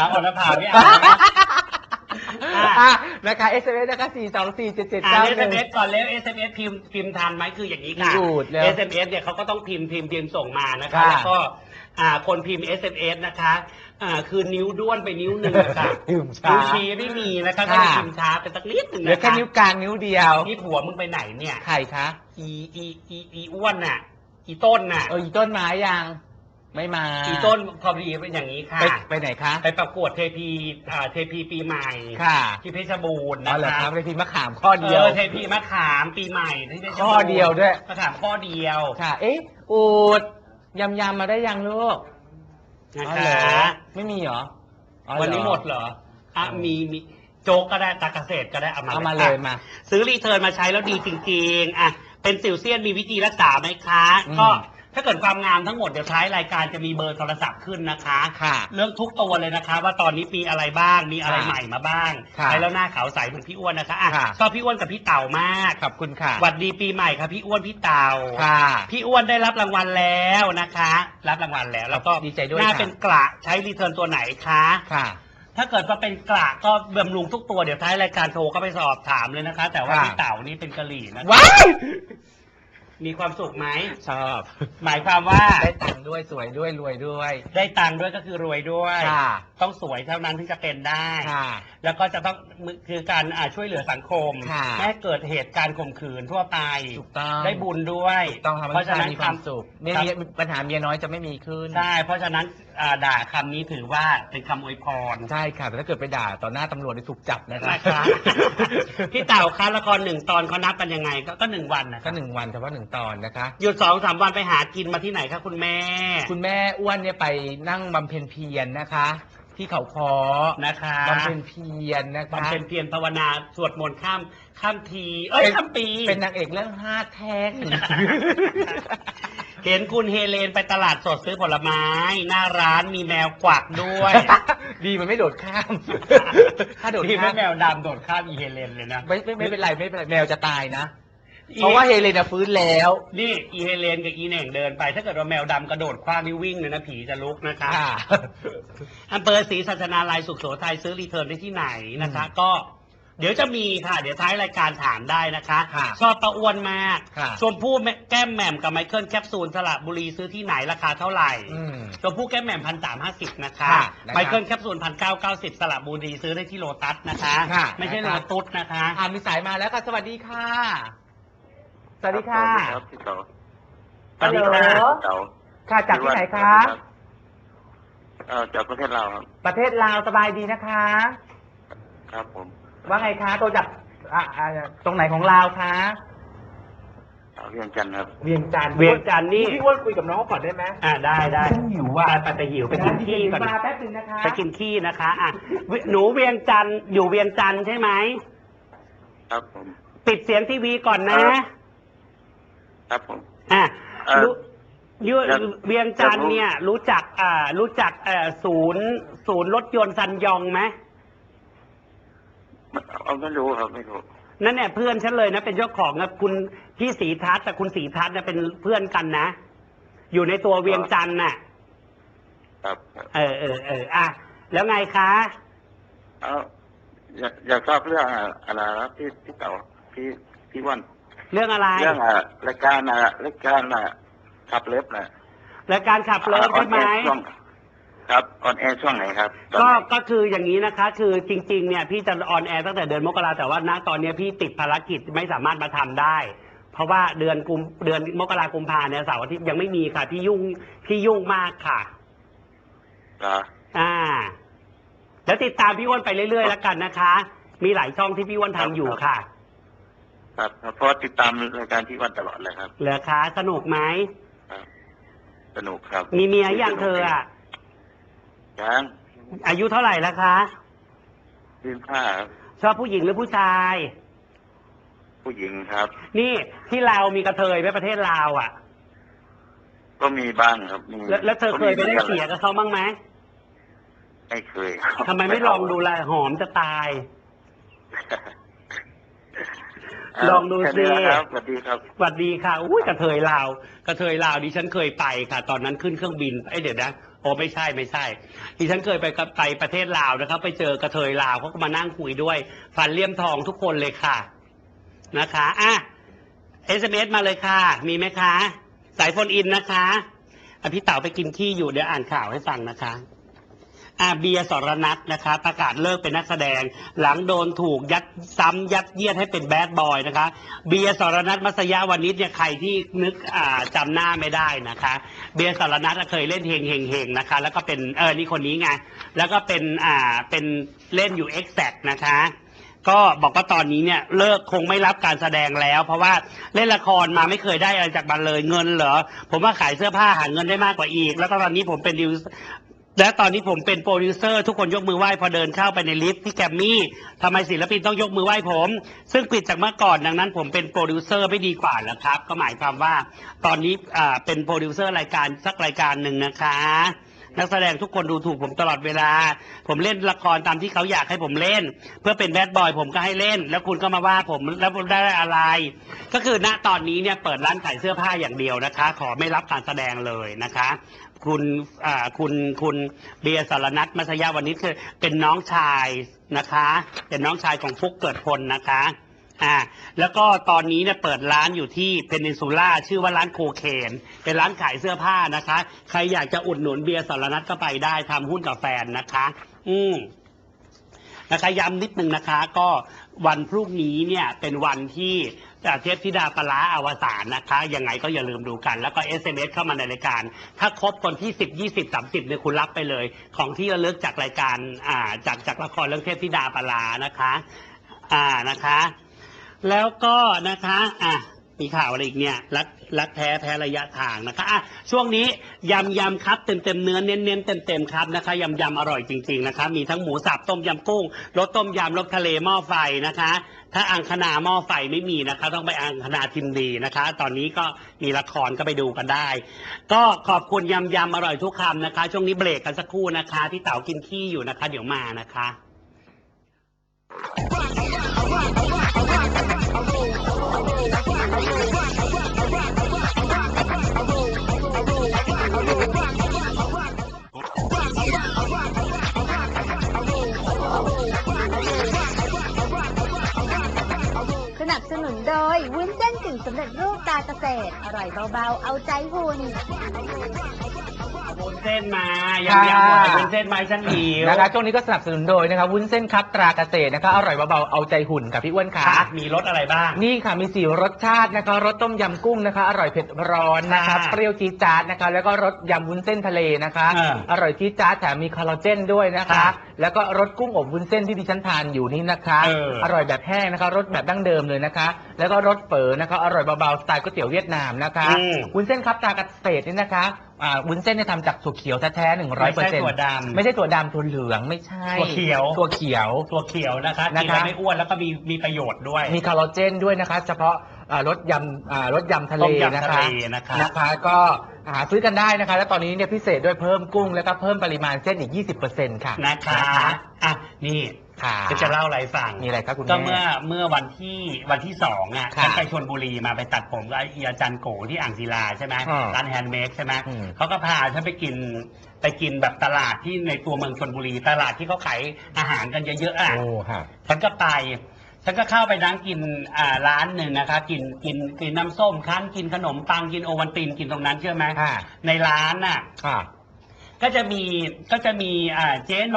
ครับอรภาไม่เอานะอะอะนะคะ SMS นะคะ4 2 4 7 7 อ่าน 9 SMS 1ก่อนแล้ว SMS พิมพ์พิมพ์ทันไหมคืออย่างนี้ค่ะ หยุดแล้ว SMS เนี่ยเขาก็ต้องพิมพ์พิมพ์พิมพ์ส่งมานะคะค่ะแล้วก็อ่าคนพิมพ์ SMS นะคะอ่าคือนิ้วด้วนไปนิ้วหนึ่งอะค่ะพิมพ์ช้านิ้วชี้ไม่มีนะคะก็ค่ะ จะพิมพ์ช้าไปสักนิดหนึ่งเหลือนะแค่คะนิ้วกลางนิ้วเดียวนี่ผัวมึงไปไหนเนี่ย ใครคะอีอีอีอีอ้วนน่ะ อีต้นน่ะ เอออีต้นไม้ยัง ไม่มาอีต้นพอดีเป็นอย่างนี้ค่ะไปไปไหนคะ ไปประกวดเทพีอ่าเทพีปีใหม่ค่ะ ที่เพชรบูรณ์อ๋อนะเหรอคะครับในทีมะขามข้อเดียว ออเทพีมะขามปีใหม่ที่เพชรบูรณ์ข้อเดียวด้วย มะขามข้อเดียวค่ะ เอ๊ะอูดยำยำมาได้ยังลูกนะอ๋อคเหรอะไม่มีเหรออ๋อเรอ วันนี้หมดเหรออะมีมีโจ๊กก็ได้ตาเกษตรก็ได้เอามาเอามาเลยอะมาซื้อรีเทิร์นมาใช้แล้วดีจริงๆอะเป็นสิวเซียนมีวิธีรักษาไหมคะ อืม ก็ ถ้าเกิดความงามทั้งหมดเดี๋ยวท้ายรายการจะมีเบอร์โทรศัพท์ขึ้นนะคะ ค่ะ เรื่องทุกตัวเลยนะคะ ว่าตอนนี้มีอะไรบ้างมีอะไรค่ะใหม่มาบ้างค่ะใช้แล้วหน้าขาวใสเหมือนพี่อ้วนนะคะอะค่ะ ชอบพี่อ้วนกับพี่เต่ามากขอบคุณค่ะหวัดดีปีใหม่ค่ะพี่อ้วนพี่เต่า ค่ะ พี่อ้วนได้รับรางวัลแล้วนะคะ รับรางวัลแล้วแล้วก็ดีใจด้วยหน้าค่ะ เป็นกระใช้รีเทิร์นตัวไหนคะ ค่ะ ถ้าเกิดว่าเป็นกระก็บำรุงทุกตัวเดี๋ยวท้ายรายการโทรก็ไปสอบถามเลยนะคะ แต่ว่าค่ะ พี่เต่านี่เป็นกะหรี่นะว้าย มีความสุขไหม ชอบ หมายความว่าได้ตังค์ด้วยสวยด้วยรวยด้วย ได้ตังค์ด้วยก็คือรวยด้วย ค่ะ ต้องสวยเท่านั้นถึงจะเป็นได้ ค่ะ แล้วก็จะต้องคือการอ่าช่วยเหลือสังคมค่ะไม่ให้เกิดเหตุการณ์ข่มขืนทั่วไป ถูกต้องได้บุญด้วยต้องทำให้เพราะฉะนั้นมีความสุขเมียครับเมียปัญหาเมียน้อยจะไม่มีขึ้น ใช่เพราะฉะนั้นอ่าด่าคำนี้ถือว่าเป็นคำอวยพร ใช่ค่ะ แต่ถ้าเกิดไปด่าต่อหน้าตำรวจนี่ถูกจับนะคะ นะคะ พี่เต่าคะละครหนึ่งตอนเขานับกันยังไงก็ก็หนึ่งวันนะก็หนึ่งวันเฉพาะหนึ่งตอนนะคะ หยุดสองสามวันไปหากินมาที่ไหนคะคุณแม่ คุณแม่อ้วนเนี่ยไปนั่งบำเพ็ญเพียรนะคะ ที่เขาคอนะคะบำเพ็ญเพียรนะคะบำเพ็ญเพียรภาวนาสวดมนต์ข้ามข้ามที เอ้ยเป็นข้ามปีเป็นนางเอกเรื่องห้าแท่ง เห็นคุณเฮเลนไปตลาดสดซื้อผลไม้ หน้าร้านมีแมวกวักด้วย ดีมันไม่โดดข้าม ถ้าโดดที่ข้าไม่มแมวดำโดดข้ามอีเฮเลนเลยนะ ไม่ไม่ไม่เป็นไรไม่เป็นไรแมวจะตายนะ เพราะว่าเฮเลนอะฟื้นแล้ว นี่อีเฮเลนกับอีเหน่งเดินไป ถ้าเกิดว่าแมวดำกระโดดคว้านี่วิ่งเลยนะผีจะลุกนะคะค่ะอำเภอศรีสัชนาลัยสุขโสทัยซื้อรีเทิร์นได้ที่ไหนนะคะ ก็ เดี๋ยวจะมีค่ะ เดี๋ยวท้ายรายการถามได้นะคะ ค่ะชอบปลาอ้วนมากค่ะ ชมพู่แก้มแหม่มกับไมเคิลแคปซูลสระบุรีซื้อที่ไหนราคาเท่าไหร่ อืม ชมพู่แก้มแหม่มพันสามห้าสิบนะคะ ค่ะนะคะไมเคิลแคปซูลพันเก้าเก้าสิบสระบุรีซื้อได้ที่โลตัสนะคะ ค่ะไม่ใช่นะโลคะตุสนะคะ อ่ามีสายมาแล้วค่ะ สวัสดีค่ะ สวัสดีค่ะสวัสดีครับพี่เต๋าสวัสดีค่ะเต๋าค่ะจากที่ไหนคะเอ่อจากประเทศลาวครับ ประเทศลาวสบายดีนะคะ ครับผมว่าไงคะตัวจากอ่าอ่าตรงไหนของลาวคะเอ่อเวียงจันทร์ครับ เวียงจันทร์เวียงจันทร์นี่ พี่อ้วนคุยกับน้องก่อนได้ไหมอ่าได้ได้ฉันหิวอะไปไปหิวไปกินขี้ก่อนมาแป๊บนึงนะคะ ไปกินขี้นะคะอะวิหนูเวียงจันทร์อยู่เวียงจันทร์ใช่ไหมครับผม ปิดเสียงทีวีก่อนนะ ครับ ผมอะเอ่อรู้อยู่อยากเวียงจันทอยากรู้ร์เนี่ย รู้จักอ่ารู้จักเอ่อศูนย์ ศูนย์รถยนต์ซันยองไหมเอาไม่รู้ครับไม่รู้นั่นเนี่ยเพื่อนฉันเลยนะเป็นเจ้าของนะคุณพี่สีทัศน์แต่คุณสีทัศน์เนี่ยเป็นเพื่อนกันนะ อยู่ในตัวเวียงจันทร์น่ะครับครับเออเออเอออะแล้วไงคะเอาอยากอยากทราบเรื่องอะไรครับพี่พี่เต๋าพี่พี่วัน เรื่องอะไร เรื่องอะรายการอะรายการอะขับเล็บนะรายการขับเลิฟใช่ไหมออนแอร์ช่วงครับออนแอร์ช่วงไหนครับตอนก็ไหนก็คืออย่างนี้นะคะ คือจริง ๆ เนี่ยพี่จะออนแอร์ตั้งแต่เดือนมกราแต่ว่าณตอนเนี้ยพี่ติดภารกิจไม่สามารถมาทำได้ เพราะว่าเดือนกุมเดือนมกรากุมภาเนี่ยเสาร์อาทิตย์ยังไม่มีค่ะ พี่ยุ่งพี่ยุ่งมากค่ะเหรออ่าแล้วติดตามพี่อ้วนไปเรื่อยๆแล้วกันนะคะ มีหลายช่องที่พี่อ้วนทำอยู่ค่ะ ครับเพราะติดตามรายการพี่วันตลอดเลยครับเหลือคะสนุกไหมครับสนุกครับมีเมียอย่างเธออะยังอายุเท่าไหร่แล้วคะยืนผ้าครับชอบผู้หญิงหรือผู้ชาย ผู้หญิงครับ นี่ที่ลาวมีกระเทยไหมประเทศลาวอะ ก็มีบ้างครับมีแล้วแล้วเธอเคยไปได้เสียกับเขาบ้างไหมไม่เคยครับทำไมไม่ลองดูแลหอมจะตายเา ลองดูแค่สินี้นะครับสวัสดีครับ สวัสดีค่ะ อุ้ยกระเทยลาว กระเทยลาวดิฉันเคยไปค่ะ ตอนนั้นขึ้นเครื่องบินไอยเดี๋ยวนะ โอ้ไม่ใช่ไม่ใช่ ดิฉันเคยไปกับไปประเทศลาวนะครับ ไปเจอกระเทยลาวเขาก็มานั่งคุยด้วย ฟันเลี่ยมทองทุกคนเลยค่ะ นะคะอะ SMS มาเลยค่ะ มีไหมคะ สายโฟนอินนะคะอะพี่เต๋าไปกินขี้อยู่เดี๋ยวอ่านข่าวให้ฟังนะคะ อาเบียสรนัทนะคะประกาศเลิกเป็นนักแสดง หลังโดนถูกยัดซ้ำยัดเยียดให้เป็นแบดบอยนะคะ เบียสรนัทมัสยาวันนี้เนี่ยใครที่นึกอ่าจำหน้าไม่ได้นะคะ เบียสรนัทเคยเล่นเฮงเฮงเฮงนะคะ แล้วก็เป็นเออนี่คนนี้ไงแล้วก็เป็นอ่าเป็นเล่นอยู่ e x a c t นะคะก็บอกว่าตอนนี้เนี่ยเลิกคงไม่รับการแสดงแล้ว เพราะว่าเล่นละครมาไม่เคยได้อะไรจากมันเลยเงินเหรอผมว่าขายเสื้อผ้าหาเงินได้มากกว่าอีก แล้วก็ตอนนี้ผมเป็นดิว และตอนนี้ผมเป็นโปรดิวเซอร์ทุกคนยกมือไหว้พอเดินเข้าไปในลิฟต์ที่แกรมมี่ทำไมศิลปินต้องยกมือไหว้ผม ซึ่งปิดจากเมื่อก่อนดังนั้นผมเป็นโปรดิวเซอร์ไม่ดีกว่าเหรอครับ ก็หมายความว่า ตอนนี้อ่าเป็นโปรดิวเซอร์รายการสักรายการหนึ่งนะคะ นักแสดงทุกคนดูถูกผมตลอดเวลา ผมเล่นละครตามที่เขาอยากให้ผมเล่น เพื่อเป็นแบดบอยผมก็ให้เล่น แล้วคุณก็มาว่าผมแล้วผมได้อะไร ก็คือณตอนนี้เนี่ยเปิดร้านขายเสื้อผ้าอย่างเดียวนะคะ ขอไม่รับการแสดงเลยนะคะคุณคุณคุณเบียร์สารนัทมัสยาวันนี้คือเป็นน้องชายนะคะ เป็นน้องชายของฟุกเกิดพลนะคะ อ่าแล้วก็ตอนนี้เนี่ยเปิดร้านอยู่ที่เพนินซูล่าชื่อว่าร้านโคเคน เป็นร้านขายเสื้อผ้านะคะ ใครอยากจะอุดหนุนเบียร์สารนัทก็ไปได้ทำหุ้นกับแฟนนะคะ อืม นะคะย้ำนิดนึงนะคะ ก็วันพรุ่งนี้เนี่ยเป็นวันที่เทพธิดาปลาร้าอวสานนะคะ ยังไงก็อย่าลืมดูกัน แล้วก็ SMS เข้ามาในรายการ ถ้าครบคนที่ 10 20 30เนี่ยคุณรับไปเลย ของที่ระลึกจากรายการ อ่า จากจากละครเรื่องเทพธิดาปลาร้านะคะ อ่านะคะ แล้วก็นะคะอะมีข่าวอะไรอีกเนี่ยรักรักแท้แพ้ระยะทางนะคะอะช่วงนี้ยำยำครับเต็มเต็มเนื้อเน้นเน้นเต็มเต็มครับนะคะยำยำอร่อยจริง ๆนะคะ มีทั้งหมูสับต้มยำกุ้งรสต้มยำรสทะเลหม้อไฟนะคะ ถ้าอังคณาหม้อไฟไม่มีนะคะ ต้องไปอังคณาทิมดีนะคะ ตอนนี้ก็มีละครก็ไปดูกันได้ ก็ขอบคุณยำยำอร่อยทุกคำนะคะ ช่วงนี้เบรกกันสักครู่นะคะ ที่เต๋ากินขี้อยู่นะคะ เดี๋ยวมานะคะ ย วุ้นเส้นกึ่งสำเร็จรูปตาเกษตร อร่อยเบาๆ เอาใจหุ่นวุ้น เส้นมายำยำหมดแต่วุ้นเส้นไมาให้ฉันหิวนะคะช่วงนี้ก็สนับสนุนโดยนะคะวุ้นเส้นครับตราเกษตรนะคะอร่อยเบาๆเอาใจหุ่นกับพี่อ้วนค่ะค่ะมีรสอะไรบ้าง นี่ค่ะมีสี่รสชาตินะคะรสต้มยำกุ้งนะคะ อร่อยเผ็ดร้อนนะคะค่ะเปรี้ยวจี๊ดจ๊าดนะคะ แล้วก็รสยำวุ้นเส้นทะเลนะคะเอออร่อยจี๊ดจ๊าดแถมมีคอลลาเจนด้วยนะคะค่ะแล้วก็รสกุ้งอบวุ้นเส้นที่ดิฉันทานอยู่นี่นะคะเอออร่อยแบบแห้งนะคะรสแบบดั้งเดิมเลยนะคะ แล้วก็รสเฝอนะคะอร่อยเบาๆสไตล์ก๋วยเตี๋ยวเวียดนามนะคะอืมวุ้นเส้นครับตราเกษตรนี่นะคะ อ่าวุ้นเส้นเนี่ยทำจากถั่วเขียวแท้ๆหนึ่งร้อยเปอร์ไม่เซ็นใช่ต์ถั่วดำไม่ใช่ถั่วดำถั่วเหลืองไม่ใช่ถั่วเขียว ถั่วเขียวถั่วเขียวนะคะนะกินคะแล้วไม่อ้วนแล้วก็มีมีประโยชน์ด้วย มีคอลลาเจนด้วยนะคะ เฉพาะอ่ารสยำอ่ารสยำทะเลต้มยำนะทะคะ เลนะคะ นะคะก็หาซื้อกันได้นะคะ แล้วตอนนี้เนี่ยพิเศษด้วยเพิ่มกุ้ง แล้วก็เพิ่มปริมาณเส้นอีก 20%ค่ะ นะคะ อะ นี่ ค่ะก็จะเล่าอะไรให้ฟังมีอะไรครับคุณก็แม่เมื่อเมื่อวันที่วันที่สองอะค่ะฉันไปชลบุรีมาไปตัดผมกับอาจารย์โกที่อ่างศิลาใช่ไหมอ่าร้านแฮนด์เมดใช่ไหมอืมเขาก็พาฉันไปกินไปกินแบบตลาดที่ในตัวเมืองชลบุรีตลาดที่เขาขายอาหารกันเยอะๆอะ โอ้ค่ะฉันก็ไป ฉันก็เข้าไปนั่งกินอ่าร้านหนึ่งนะคะ กินกินกินน้ำส้มคั้นกินขนมปังกินโอวันตินกินตรงนั้นเชื่อไหม ค่ะ ในร้านน่ะ ค่ะ ก็จะมีก็จะมีอ่าเจ๊น